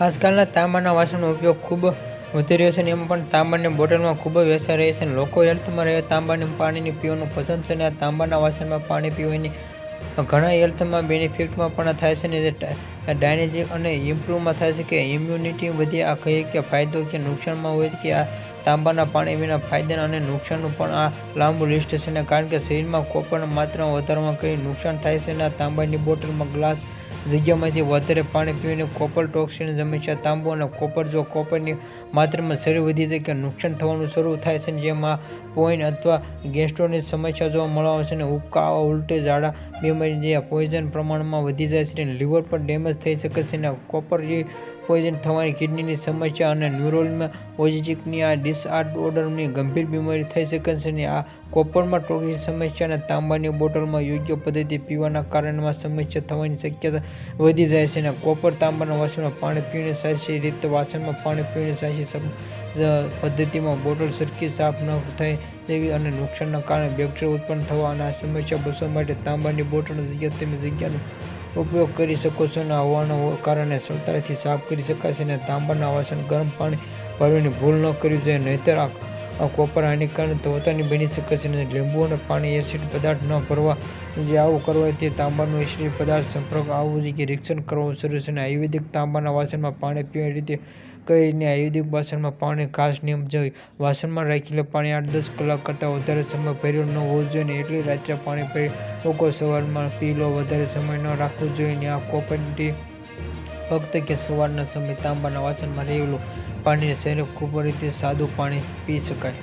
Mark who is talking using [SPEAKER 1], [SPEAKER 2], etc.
[SPEAKER 1] આજકાલના તાંબાના વાસણનો ઉપયોગ ખૂબ વધી રહ્યો છે અને એમાં પણ તાંબાની બોટલમાં ખૂબ જ વેચાઈ રહે છે અને લોકો હેલ્થમાં રહે, તાંબાની પાણીની પીવાનું પસંદ છે અને આ તાંબાના વાસણમાં પાણી પીવાની ઘણા હેલ્થમાં બેનિફિટમાં પણ થાય છે ને જે ડાયનેજિક અને ઇમ્પ્રૂવમાં થાય છે કે ઇમ્યુનિટી વધી, આ કહીએ કે ફાયદો કે નુકસાનમાં હોય કે આ તાંબાના પાણી વિના ફાયદા અને નુકસાનનું પણ આ લાંબુ લિસ્ટ છે ને કારણ કે શરીરમાં કોઈપણ માત્રામાં વધારામાં કંઈ નુકસાન થાય છે ને આ તાંબાની બોટલમાં ગ્લાસ જગ્યામાંથી વધારે પાણી પીવીને કોપર ટોક્સિન સમસ્યા તાંબુ અને કોપર, જો કોપરની માત્રામાં શરીર વધી જાય કે નુકસાન થવાનું શરૂ થાય છે જેમાં પોઈન અથવા ગેસ્ટ્રોની સમસ્યા જોવા મળવા છે અને ઉબકા ઉલટી ઝાડા બીમારી જે પોઈઝન પ્રમાણમાં વધી જાય છે અને લીવર પર ડેમેજ થઈ શકે છે અને કોપર જે પોઈઝન થવાની કિડનીની સમસ્યા અને ન્યુરોલમાં ઓજિકની આ ડિસઓર્ડરની ગંભીર બીમારી થઈ શકે છે અને આ કોપરમાં ટોક્સિન સમસ્યા અને તાંબાની બોટલમાં યોગ્ય પદ્ધતિ પીવાના કારણમાં સમસ્યા થવાની શક્યતા વધી જાય છે અને કોપર તાંબાના વાસણમાં પાણી પીણે સાચી રીતે વાસણમાં પાણી પીણે સાચી પદ્ધતિમાં બોટલ સરખી સાફ ન થાય તેવી અને નુકસાનના કારણે બેક્ટેરિયા ઉત્પન્ન થવા અને આ સમસ્યા બચવા માટે તાંબાની બોટલની જગ્યાએ તમે જગ્યાનો ઉપયોગ કરી શકો છો અને હોવાના કારણે સરળતાથી સાફ કરી શકાય શકાશે અને તાંબાના વાસણ ગરમ પાણી ભરવાની ભૂલ ન કરવી જોઈએ. નહીંતર આ કોપર હાનિકારક ધોતાની બની શકે અને લીંબુ અને પાણી એસિડ પદાર્થ ન ભરવા જે આવું કરવાથી તાંબાનું એસિડ પદાર્થ સંપર્ક આવવું જોઈએ કે રિક્ષણ કરવું શરૂ છે અને આયુર્વેદિક તાંબાના વાસણમાં પાણી પીવાની રીતે કરીને આયુર્વેદિક વાસણમાં પાણી ખાસ નિયમ છે. વાસણમાં રાખેલું પાણી આઠ દસ કલાક કરતાં વધારે સમય ભર્યું ન હોવું જોઈએ અને એટલી રાત્રે પાણી ભરી લોકો સવારમાં પી લો. વધારે સમય ન રાખવો જોઈએ અને આ કોપરટી ફક્ત કે સવારના સમયે તાંબાના વાસણમાં રહેલું પાણીને શરીર ખૂબ રીતે સાદું પાણી પી શકાય.